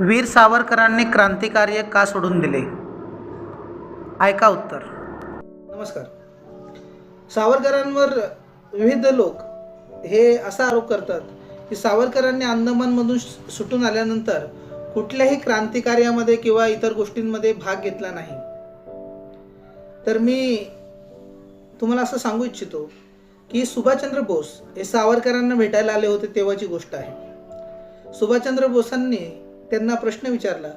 वीर सावरकरांनी क्रांतिकार्य का सोडून दिले? ऐका उत्तर. नमस्कार. सावरकरांवर विविध लोक हे असा आरोप करतात की सावरकरांनी अंदमानमधून सुटून आल्यानंतर कुठल्याही क्रांतिकार्यामध्ये किंवा इतर गोष्टींमध्ये भाग घेतला नाही. तर मी तुम्हाला असं सांगू इच्छितो की सुभाषचंद्र बोस हे सावरकरांना भेटायला आले होते तेव्हाची गोष्ट आहे. सुभाषचंद्र बोसांनी त्यांना प्रश्न विचारला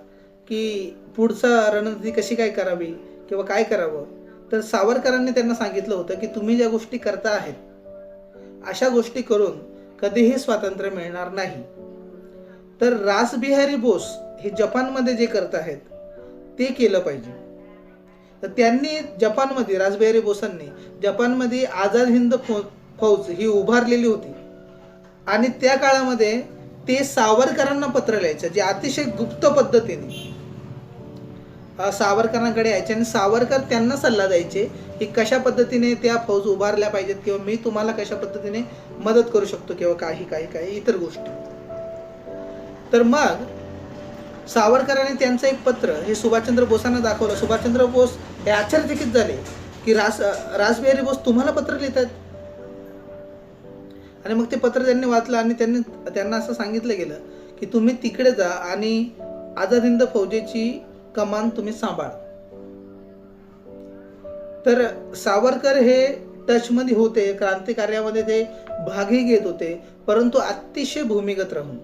की पुढचा रणनीती कशी काय करावी किंवा काय करावं? तर सावरकरांनी त्यांना सांगितलं होतं की तुम्ही ज्या गोष्टी करता आहेत अशा गोष्टी करून कधीही स्वातंत्र्य मिळणार नाही. तर रासबिहारी बोस हे जपानमध्ये जे करत आहेत ते केलं पाहिजे. तर त्यांनी जपानमध्ये रासबिहारी बोसांनी जपानमध्ये आझाद हिंद फौ फौज ही उभारलेली होती. आणि त्या काळामध्ये ते सावरकरांना पत्र लिहायचं जे अतिशय गुप्त पद्धतीने. सावरकरांकडे यायचे आणि सावरकर त्यांना सल्ला द्यायचे की कशा पद्धतीने त्या फौज उभारल्या पाहिजेत किंवा मी तुम्हाला कशा पद्धतीने मदत करू शकतो किंवा काही काही काही इतर गोष्टी. तर मग सावरकरांनी त्यांचं एक पत्र हे सुभाषचंद्र बोसांना दाखवलं. सुभाषचंद्र बोस हे आश्चर्यचकित झाले की रास रासबिहारी बोस तुम्हाला पत्र लिहितात आणि मग ते पत्र त्यांनी वाचलं आणि त्यांनी त्यांना असं सांगितलं गेलं की तुम्ही तिकडे जा आणि आझाद हिंद फौजेची कमान तुम्ही सांभाळ. तर सावरकर हे टचमध्ये होते क्रांतिकार्यामध्ये ते भागही घेत होते परंतु अतिशय भूमिगत राहून.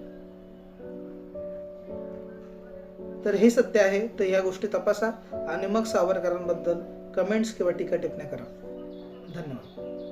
तर हे सत्य आहे तर या गोष्टी तपासा आणि मग सावरकरांबद्दल कमेंट्स किंवा टीका टिप्पण्या करा. धन्यवाद.